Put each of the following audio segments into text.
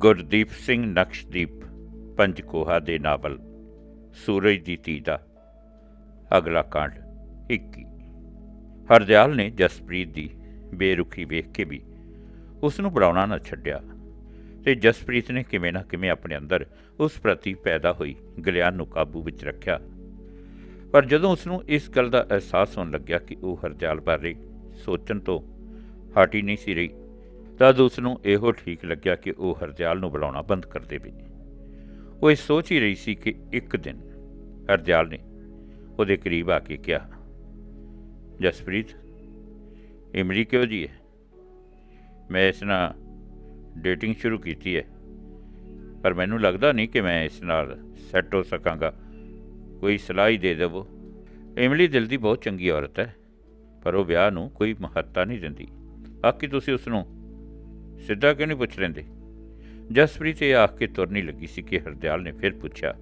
ਗੁਰਦੀਪ ਸਿੰਘ ਨਕਸ਼ਦੀਪ, ਪੰਜਕੋਹਾ ਦੇ ਨਾਵਲ, ਸੂਰਜ ਦੀ ਧੀ ਦਾ। ਅਗਲਾ ਕਾਂਡ 21 ਹਰਦਿਆਲ ਨੇ ਜਸਪ੍ਰੀਤ ਦੀ ਬੇਰੁਖੀ ਵੇਖ ਕੇ ਵੀ ਉਸ ਨੂੰ ਬੁਲਾਉਣਾ ਨਾ ਛੱਡਿਆ ਤੇ ਜਸਪ੍ਰੀਤ ਨੇ ਕਿਵੇਂ ਨਾ ਕਿਵੇਂ ਆਪਣੇ ਅੰਦਰ ਉਸ ਪ੍ਰਤੀ ਪੈਦਾ ਹੋਈ ਗਲਿਆਨ ਨੂੰ ਕਾਬੂ ਵਿੱਚ ਰੱਖਿਆ। ਪਰ ਜਦੋਂ ਉਸ ਨੂੰ ਇਸ ਗੱਲ ਦਾ ਅਹਿਸਾਸ ਹੋਣ ਲੱਗਿਆ ਕਿ ਉਹ ਹਰਦਿਆਲ ਬਾਰੇ ਸੋਚਣ ਤੋਂ ਹਟੀ ਨਹੀਂ ਸੀ ਰਹੀ ਤਦ ਉਸ ਨੂੰ ਇਹੋ ਠੀਕ ਲੱਗਿਆ ਕਿ ਉਹ ਹਰਦਿਆਲ ਨੂੰ ਬੁਲਾਉਣਾ ਬੰਦ ਕਰ ਦੇਵੇ। ਉਹ ਇਹ ਸੋਚ ਹੀ ਰਹੀ ਸੀ ਕਿ ਇੱਕ ਦਿਨ ਹਰਦਿਆਲ ਨੇ ਉਹਦੇ ਕਰੀਬ ਆ ਕੇ ਕਿਹਾ, ਜਸਪ੍ਰੀਤ ਇਮਲੀ ਕਿਉਂ ਜੀ ਹੈ? ਮੈਂ ਇਸ ਨਾਲ ਡੇਟਿੰਗ ਸ਼ੁਰੂ ਕੀਤੀ ਹੈ, ਪਰ ਮੈਨੂੰ ਲੱਗਦਾ ਨਹੀਂ ਕਿ ਮੈਂ ਇਸ ਨਾਲ ਸੈੱਟ ਹੋ ਸਕਾਂਗਾ। ਕੋਈ ਸਲਾਹ ਹੀ ਦੇ ਦੇਵੋ। ਇਮਲੀ ਦਿਲ ਦੀ ਬਹੁਤ ਚੰਗੀ ਔਰਤ ਹੈ, ਪਰ ਉਹ ਵਿਆਹ ਨੂੰ ਕੋਈ ਮਹੱਤਤਾ ਨਹੀਂ ਦਿੰਦੀ। ਬਾਕੀ ਤੁਸੀਂ ਉਸ ਨੂੰ ਸਿੱਧਾ ਕਿਉਂ ਨਹੀਂ ਪੁੱਛ ਲੈਂਦੇ? ਜਸਪ੍ਰੀਤ ਇਹ ਆਖ ਕੇ ਤੁਰਨੀ ਲੱਗੀ ਸੀ ਕਿ ਹਰਦਿਆਲ ਨੇ ਫਿਰ ਪੁੱਛਿਆ,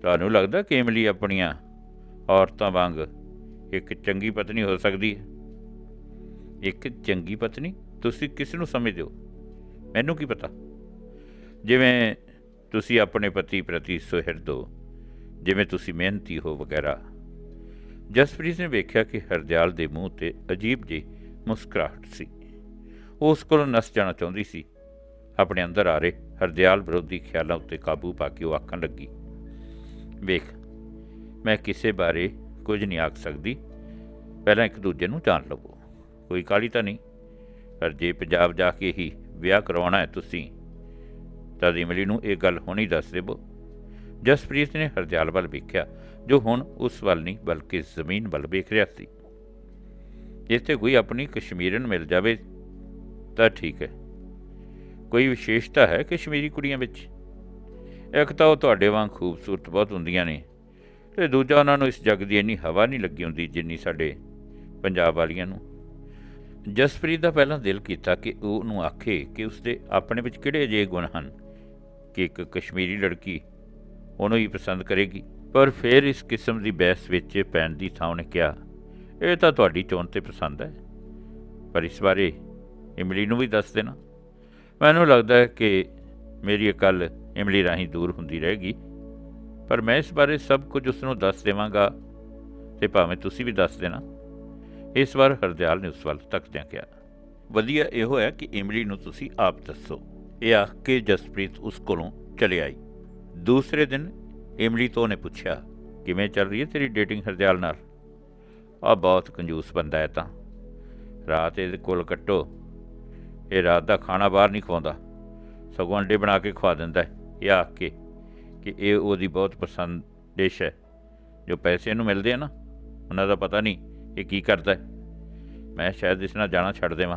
ਤੁਹਾਨੂੰ ਲੱਗਦਾ ਕਿ ਇਮਲੀ ਆਪਣੀਆਂ ਔਰਤਾਂ ਵਾਂਗ ਇੱਕ ਚੰਗੀ ਪਤਨੀ ਹੋ ਸਕਦੀ ਹੈ? ਇੱਕ ਚੰਗੀ ਪਤਨੀ? ਤੁਸੀਂ ਕਿਸ ਨੂੰ ਸਮਝਦੇ ਹੋ? ਮੈਨੂੰ ਕੀ ਪਤਾ? ਜਿਵੇਂ ਤੁਸੀਂ ਆਪਣੇ ਪਤੀ ਪ੍ਰਤੀ ਸੁਹਿਰਦ ਹੋ, ਜਿਵੇਂ ਤੁਸੀਂ ਮਿਹਨਤੀ ਹੋ ਵਗੈਰਾ। ਜਸਪ੍ਰੀਤ ਨੇ ਵੇਖਿਆ ਕਿ ਹਰਦਿਆਲ ਦੇ ਮੂੰਹ ਤੇ ਅਜੀਬ ਜਿਹੀ ਮੁਸਕਰਾਹਟ ਸੀ। ਉਸ ਕੋਲੋਂ ਨਸ ਜਾਣਾ ਚਾਹੁੰਦੀ ਸੀ। ਆਪਣੇ ਅੰਦਰ ਆ ਰਹੇ ਹਰਦਿਆਲ ਵਿਰੋਧੀ ਖਿਆਲਾਂ ਉੱਤੇ ਕਾਬੂ ਪਾ ਕੇ ਉਹ ਆਖਣ ਲੱਗੀ, ਵੇਖ, ਮੈਂ ਕਿਸੇ ਬਾਰੇ ਕੁਝ ਨਹੀਂ ਆਖ ਸਕਦੀ। ਪਹਿਲਾਂ ਇੱਕ ਦੂਜੇ ਨੂੰ ਜਾਣ ਲਵੋ। ਕੋਈ ਕਾਲੀ ਤਾਂ ਨਹੀਂ। ਪਰ ਜੇ ਪੰਜਾਬ ਜਾ ਕੇ ਹੀ ਵਿਆਹ ਕਰਵਾਉਣਾ ਹੈ ਤੁਸੀਂ, ਤਾਂ ਇਮਲੀ ਨੂੰ ਇਹ ਗੱਲ ਹੁਣੀ ਦੱਸ ਦੇਵੋ। ਜਸਪ੍ਰੀਤ ਨੇ ਹਰਦਿਆਲ ਵੱਲ ਵੇਖਿਆ, ਜੋ ਹੁਣ ਉਸ ਵੱਲ ਨਹੀਂ, ਬਲਕਿ ਜ਼ਮੀਨ ਵੱਲ ਵੇਖ ਰਿਹਾ ਸੀ। ਜਿੱਥੇ ਕੋਈ ਆਪਣੀ ਕਸ਼ਮੀਰਨ ਮਿਲ ਜਾਵੇ ਤਾਂ ਠੀਕ ਹੈ। ਕੋਈ ਵਿਸ਼ੇਸ਼ਤਾ ਹੈ ਕਸ਼ਮੀਰੀ ਕੁੜੀਆਂ ਵਿੱਚ? ਇੱਕ ਤਾਂ ਉਹ ਤੁਹਾਡੇ ਵਾਂਗ ਖੂਬਸੂਰਤ ਬਹੁਤ ਹੁੰਦੀਆਂ ਨੇ ਤੇ ਦੂਜਾ ਉਹਨਾਂ ਨੂੰ ਇਸ ਜੱਗ ਦੀ ਇੰਨੀ ਹਵਾ ਨਹੀਂ ਲੱਗੀ ਹੁੰਦੀ ਜਿੰਨੀ ਸਾਡੇ ਪੰਜਾਬ ਵਾਲੀਆਂ ਨੂੰ। ਜਸਪ੍ਰੀਤ ਦਾ ਪਹਿਲਾਂ ਦਿਲ ਕੀਤਾ ਕਿ ਉਹ ਉਹਨੂੰ ਆਖੇ ਕਿ ਉਸਦੇ ਆਪਣੇ ਵਿੱਚ ਕਿਹੜੇ ਅਜਿਹੇ ਗੁਣ ਹਨ ਕਿ ਇੱਕ ਕਸ਼ਮੀਰੀ ਲੜਕੀ ਉਹਨੂੰ ਹੀ ਪਸੰਦ ਕਰੇਗੀ। ਪਰ ਫਿਰ ਇਸ ਕਿਸਮ ਦੀ ਬਹਿਸ ਵਿੱਚ ਪੈਣ ਦੀ ਥਾਂ ਉਹਨੇ ਕਿਹਾ, ਇਹ ਤਾਂ ਤੁਹਾਡੀ ਚੋਣ ਤੇ ਪਸੰਦ ਹੈ। ਪਰ ਇਸ ਬਾਰੇ ਇਮਲੀ ਨੂੰ ਵੀ ਦੱਸ ਦੇਣਾ। ਮੈਨੂੰ ਲੱਗਦਾ ਹੈ ਕਿ ਮੇਰੀ ਇਹ ਗੱਲ ਇਮਲੀ ਰਾਹੀਂ ਦੂਰ ਹੁੰਦੀ ਰਹੇਗੀ। ਪਰ ਮੈਂ ਇਸ ਬਾਰੇ ਸਭ ਕੁਝ ਉਸ ਨੂੰ ਦੱਸ ਦੇਵਾਂਗਾ ਤੇ ਭਾਵੇਂ ਤੁਸੀਂ ਵੀ ਦੱਸ ਦੇਣਾ। ਇਸ ਵਾਰ ਹਰਦਿਆਲ ਨੇ ਉਸ ਵੱਲ ਤੱਕਦਿਆਂ ਕਿਹਾ, ਵਧੀਆ ਇਹੋ ਹੈ ਕਿ ਇਮਲੀ ਨੂੰ ਤੁਸੀਂ ਆਪ ਦੱਸੋ। ਇਹ ਆਖ ਕੇ ਜਸਪ੍ਰੀਤ ਉਸ ਕੋਲੋਂ ਚਲੇ ਆਈ। ਦੂਸਰੇ ਦਿਨ ਇਮਲੀ ਤੋਂ ਨੇ ਪੁੱਛਿਆ, ਕਿਵੇਂ ਚੱਲ ਰਹੀ ਹੈ ਤੇਰੀ ਡੇਟਿੰਗ ਹਰਦਿਆਲ ਨਾਲ? ਆ ਬਹੁਤ ਕੰਜੂਸ ਬੰਦਾ ਹੈ ਤਾਂ। ਰਾਤ ਇਹਦੇ ਕੋਲ ਕੱਟੋ ਇਹ ਰਾਤ ਦਾ ਖਾਣਾ ਬਾਹਰ ਨਹੀਂ ਖਵਾਉਂਦਾ। ਸਗੋਂ ਅੰਡੇ ਬਣਾ ਕੇ ਖਵਾ ਦਿੰਦਾ ਹੈ। ਇਹ ਆਖ ਕੇ ਕਿ ਇਹ ਉਹਦੀ ਬਹੁਤ ਪਸੰਦ ਡਿਸ਼ ਹੈ। ਜੋ ਪੈਸੇ ਇਹਨੂੰ ਮਿਲਦੇ ਆ ਨਾ, ਉਹਨਾਂ ਦਾ ਪਤਾ ਨਹੀਂ ਇਹ ਕੀ ਕਰਦਾ ਹੈ। ਮੈਂ ਸ਼ਾਇਦ ਇਸ ਨਾਲ ਜਾਣਾ ਛੱਡ ਦੇਵਾਂ।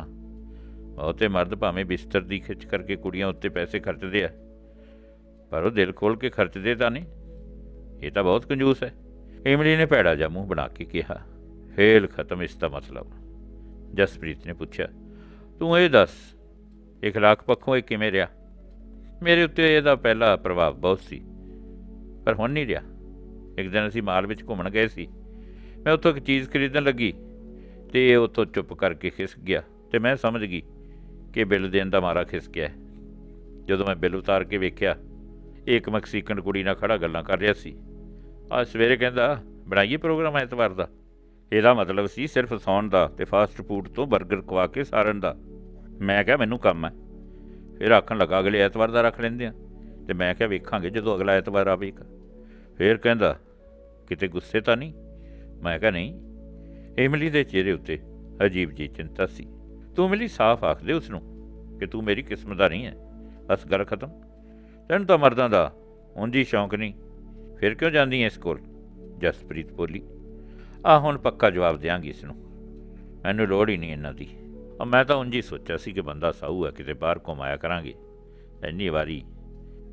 ਬਹੁਤੇ ਮਰਦ ਭਾਵੇਂ ਬਿਸਤਰ ਦੀ ਖਿੱਚ ਕਰਕੇ ਕੁੜੀਆਂ ਉੱਤੇ ਪੈਸੇ ਖਰਚਦੇ ਆ, ਪਰ ਉਹ ਦਿਲ ਖੋਲ ਕੇ ਖਰਚਦੇ ਤਾਂ ਨਹੀਂ। ਇਹ ਤਾਂ ਬਹੁਤ ਕੰਜੂਸ ਹੈ। ਇਮਲੀ ਨੇ ਭੈੜਾ ਜਾ ਮੂੰਹ ਬਣਾ ਕੇ ਕਿਹਾ। ਫੇਲ ਖਤਮ ਇਸ ਦਾ ਮਤਲਬ। ਜਸਪ੍ਰੀਤ ਨੇ ਪੁੱਛਿਆ ਤੂੰ ਇਹ ਦੱਸ, ਇਖਲਾਕ ਪੱਖੋਂ ਇਹ ਕਿਵੇਂ ਰਿਹਾ? ਮੇਰੇ ਉੱਤੇ ਇਹਦਾ ਪਹਿਲਾ ਪ੍ਰਭਾਵ ਬਹੁਤ ਸੀ, ਪਰ ਹੁਣ ਨਹੀਂ ਰਿਹਾ। ਇੱਕ ਦਿਨ ਅਸੀਂ ਮਾਲ ਵਿੱਚ ਘੁੰਮਣ ਗਏ ਸੀ। ਮੈਂ ਉੱਥੋਂ ਇੱਕ ਚੀਜ਼ ਖਰੀਦਣ ਲੱਗੀ ਤੇ ਇਹ ਉੱਥੋਂ ਚੁੱਪ ਕਰਕੇ ਖਿਸਕ ਗਿਆ ਤੇ ਮੈਂ ਸਮਝ ਗਈ ਕਿ ਬਿੱਲ ਦੇਣ ਦਾ ਮਾਰਾ ਖਿਸਕਿਆ ਜਦੋਂ ਮੈਂ ਬਿੱਲ ਉਤਾਰ ਕੇ ਵੇਖਿਆ ਇਹ ਇੱਕ ਮੈਕਸੀਕਨ ਕੁੜੀ ਨਾਲ ਖੜਾ ਗੱਲਾਂ ਕਰ ਰਿਹਾ ਸੀ। ਆ ਸਵੇਰੇ ਕਹਿੰਦਾ, ਬਣਾਈਏ ਪ੍ਰੋਗਰਾਮ ਐਤਵਾਰ ਦਾ। ਇਹਦਾ ਮਤਲਬ ਸੀ ਸਿਰਫ ਸੌਣ ਦਾ ਤੇ ਫਾਸਟ ਫੂਡ ਤੋਂ 버ਗਰ ਖਵਾ ਕੇ ਸਾਰਨ ਦਾ। ਮੈਂ ਕਿਹਾ, ਮੈਨੂੰ ਕੰਮ ਹੈ। ਫਿਰ ਆਖਣ ਲੱਗਾ, ਅਗਲੇ ਐਤਵਾਰ ਦਾ ਰੱਖ ਲੈਂਦੇ ਆ। ਤੇ ਮੈਂ ਕਿਹਾ, ਵੇਖਾਂਗੇ ਜਦੋਂ ਅਗਲਾ ਐਤਵਾਰ ਆਵੇਗਾ ਫਿਰ ਕਹਿੰਦਾ, ਕਿਤੇ ਗੁੱਸੇ ਤਾਂ ਨਹੀਂ? ਮੈਂ ਕਿਹਾ, ਨਹੀਂ। ਇਮਲੀ ਦੇ ਚਿਹਰੇ ਉੱਤੇ ਅਜੀਬ ਜੀ ਚਿੰਤਾ ਸੀ। ਤੂੰ ਮਿਲੀ ਸਾਫ਼ ਆਖਦੇ ਉਸ ਨੂੰ ਕਿ ਤੂੰ ਮੇਰੀ ਕਿਸਮਤ ਦਾ ਨਹੀਂ ਹੈ। ਬਸ ਗੱਲ ਖਤਮ। ਤੈਨੂੰ ਤਾਂ ਮਰਦਾਂ ਦਾ ਉਂਝ ਹੀ ਸ਼ੌਂਕ ਨਹੀਂ। ਫਿਰ ਕਿਉਂ ਜਾਂਦੀ ਐ ਇਸ ਕੋਲ? ਜਸਪ੍ਰੀਤ ਬੋਲੀ ਆ ਹੁਣ ਪੱਕਾ ਜਵਾਬ ਦਿਆਂਗੀ ਇਸ ਨੂੰ ਮੈਨੂੰ ਲੋੜ ਹੀ ਨਹੀਂ ਇਹਨਾਂ ਦੀ। ਆ ਮੈਂ ਤਾਂ ਉਂਝ ਹੀ ਸੋਚਿਆ ਸੀ ਕਿ ਬੰਦਾ ਸਾਊ ਹੈ, ਕਿਤੇ ਬਾਹਰ ਘੁਮਾਇਆ ਕਰਾਂਗੇ। ਇੰਨੀ ਵਾਰੀ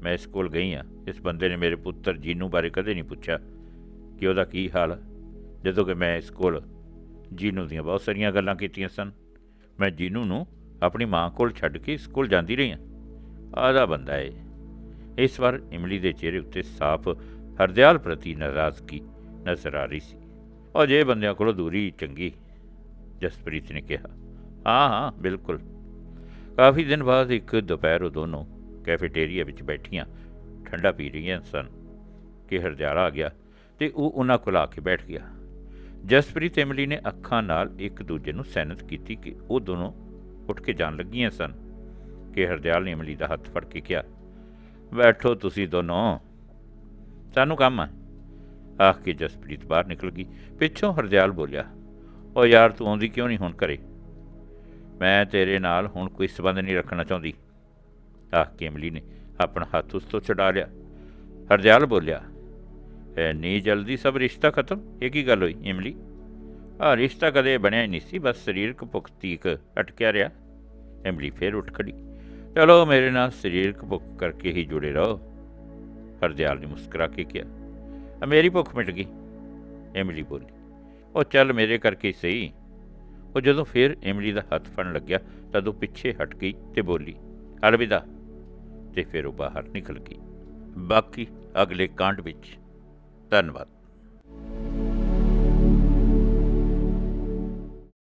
ਮੈਂ ਇਸ ਕੋਲ ਗਈ ਆ ਇਸ ਬੰਦੇ ਨੇ ਮੇਰੇ ਪੁੱਤਰ ਜੀਨੂ ਬਾਰੇ ਕਦੇ ਨਹੀਂ ਪੁੱਛਿਆ ਕਿ ਉਹਦਾ ਕੀ ਹਾਲ ਹੈ। ਜਦੋਂ ਕਿ ਮੈਂ ਇਸ ਕੋਲ ਜੀਨੂ ਦੀਆਂ ਬਹੁਤ ਸਾਰੀਆਂ ਗੱਲਾਂ ਕੀਤੀਆਂ ਸਨ, ਮੈਂ ਜੀਨੂ ਨੂੰ ਆਪਣੀ ਮਾਂ ਕੋਲ ਛੱਡ ਕੇ ਇਸ ਕੋਲ ਜਾਂਦੀ ਰਹੀ ਹਾਂ। ਆਦਾ ਬੰਦਾ ਏ। ਇਸ ਵਾਰ ਇਮਲੀ ਦੇ ਚਿਹਰੇ ਉੱਤੇ ਸਾਫ਼ ਹਰਦਿਆਲ ਪ੍ਰਤੀ ਨਾਰਾਜ਼ਗੀ ਨਜ਼ਰ ਆ ਰਹੀ ਸੀ। ਉਹ ਜੇ ਬੰਦਿਆਂ ਕੋਲੋਂ ਦੂਰੀ ਚੰਗੀ, ਜਸਪ੍ਰੀਤ ਨੇ ਕਿਹਾ। ਹਾਂ ਹਾਂ, ਬਿਲਕੁਲ। ਕਾਫੀ ਦਿਨ ਬਾਅਦ ਇੱਕ ਦੁਪਹਿਰ ਉਹ ਦੋਨੋਂ ਕੈਫੇਟੇਰੀਆ ਵਿੱਚ ਬੈਠੀਆਂ, ਠੰਡਾ ਪੀ ਰਹੀਆਂ ਸਨ। ਕਿ ਹਰਜਾਰਾ ਆ ਗਿਆ ਤੇ ਉਹ ਉਹਨਾਂ ਕੋਲ ਆ ਕੇ ਬੈਠ ਗਿਆ। ਜਸਪ੍ਰੀਤ, ਇਮਲੀ ਨੇ ਅੱਖਾਂ ਨਾਲ ਇੱਕ ਦੂਜੇ ਨੂੰ ਸੈਨਤ ਕੀਤੀ ਕਿ ਉਹ ਦੋਨੋਂ ਉੱਠ ਕੇ ਜਾਣ ਲੱਗੀਆਂ ਸਨ। ਕਿ ਹਰਦਿਆਲ ਨੇ ਇਮਲੀ ਦਾ ਹੱਥ ਫੜ ਕੇ ਕਿਹਾ, ਬੈਠੋ ਤੁਸੀਂ ਦੋਨੋਂ। ਸਾਨੂੰ ਕੰਮ ਆ। ਆਖ ਕੇ ਜਸਪ੍ਰੀਤ ਬਾਹਰ ਨਿਕਲ ਗਈ। ਪਿੱਛੋਂ ਹਰਦਿਆਲ ਬੋਲਿਆ, ਓ ਯਾਰ, ਤੂੰ ਆਉਂਦੀ ਕਿਉਂ ਨਹੀਂ ਹੁਣ ਘਰੇ? ਮੈਂ ਤੇਰੇ ਨਾਲ ਹੁਣ ਕੋਈ ਸਬੰਧ ਨਹੀਂ ਰੱਖਣਾ ਚਾਹੁੰਦੀ। ਆਖ ਕੇ ਇਮਲੀ ਨੇ ਆਪਣਾ ਹੱਥ ਉਸ ਤੋਂ ਛੁਡਾ ਲਿਆ। ਹਰਦਿਆਲ ਬੋਲਿਆ ਇੰਨੀ ਜਲਦੀ ਸਭ ਰਿਸ਼ਤਾ ਖਤਮ? ਇਹ ਕੀ ਗੱਲ ਹੋਈ ਇਮਲੀ? ਆ ਰਿਸ਼ਤਾ ਕਦੇ ਬਣਿਆ ਹੀ ਨਹੀਂ ਸੀ, ਬਸ ਸਰੀਰਕ ਭੁੱਖ ਤੀਕ ਅਟਕਿਆ ਰਿਹਾ। ਇਮਲੀ ਫੇਰ ਉੱਠ ਖੜੀ, ਚਲੋ ਮੇਰੇ ਨਾਲ ਸਰੀਰਕ ਭੁੱਖ ਕਰਕੇ ਹੀ ਜੁੜੇ ਰਹੋ। ਹਰਦਿਆਲ ਨੇ ਮੁਸਕਰਾ ਕੇ ਕਿਹਾ ਮੇਰੀ ਭੁੱਖ ਮਿਟ ਗਈ। ਇਮਲੀ ਬੋਲੀ, ਉਹ ਚੱਲ ਮੇਰੇ ਕਰਕੇ ਸਹੀ। ਉਹ ਜਦੋਂ ਫੇਰ ਇਮਲੀ ਦਾ ਹੱਥ ਫੜਨ ਲੱਗਿਆ, ਤਦ ਉਹ ਪਿੱਛੇ ਹਟ ਗਈ ਤੇ ਬੋਲੀ, ਅਲਵਿਦਾ। ਤੇ ਫਿਰ ਉਹ ਬਾਹਰ ਨਿਕਲ ਗਈ। ਬਾਕੀ ਅਗਲੇ ਕਾਂਡ ਵਿੱਚ। ਧੰਨਵਾਦ।